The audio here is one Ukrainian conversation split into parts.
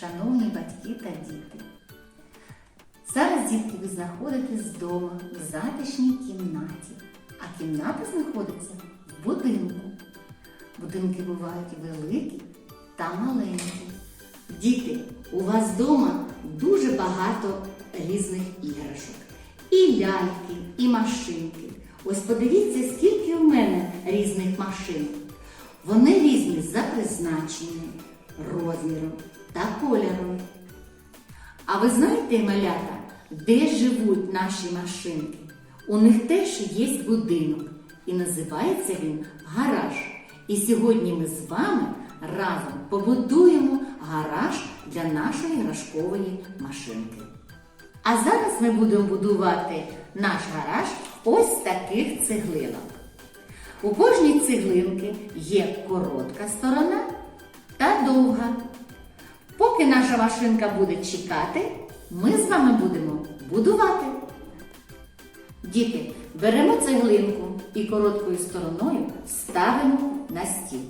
шановні батьки та діти. Зараз, дітки, ви знаходитесь вдома в затишній кімнаті, а кімната знаходиться в будинку. Будинки бувають великі та маленькі. Діти, у вас вдома дуже багато різних іграшок. І ляльки, і машинки. Ось подивіться, скільки в мене різних машин. Вони різні за призначенням, розміром та кольором. А ви знаєте, малята, де живуть наші машинки? У них теж є будинок, і називається він гараж. І сьогодні ми з вами разом побудуємо гараж для нашої іграшкової машинки. А зараз ми будемо будувати наш гараж ось таких цеглинок. У кожній цеглинки є коротка сторона та довга. Поки наша машинка буде чекати, ми з вами будемо будувати. Діти, беремо цеглинку і короткою стороною ставимо на стіл.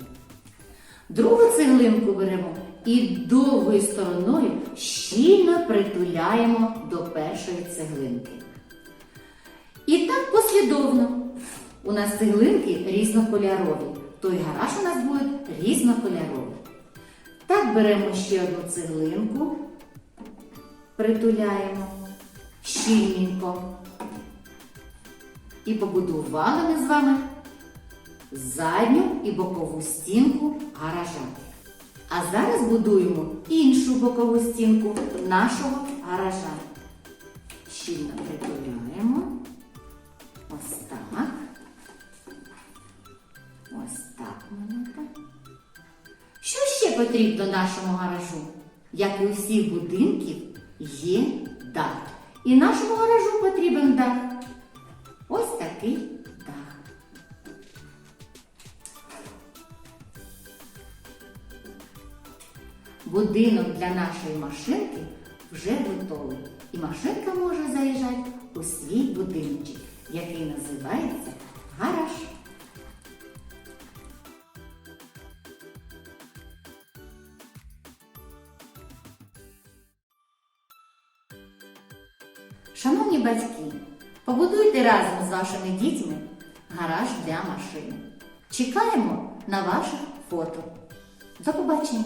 Другу цеглинку беремо і довгою стороною щільно притуляємо до першої цеглинки. І так послідовно. У нас цеглинки різнокольорові. Той гараж у нас буде різнокольоровий. Так беремо ще одну цеглинку, притуляємо щільненько. І побудували ми з вами задню і бокову стінку гаража. А зараз будуємо іншу бокову стінку нашого гаража. Щільно притуляємо. Ось так. Ось так малята. Ще потрібно нашому гаражу? Як і у всіх будинків, є дах. І нашому гаражу потрібен дах. Ось такий дах. Будинок для нашої машинки вже готовий. І машинка може заїжджати у свій будиночок, який називається Шановні батьки, побудуйте разом з вашими дітьми гараж для машини. Чекаємо на ваших фото. До побачення!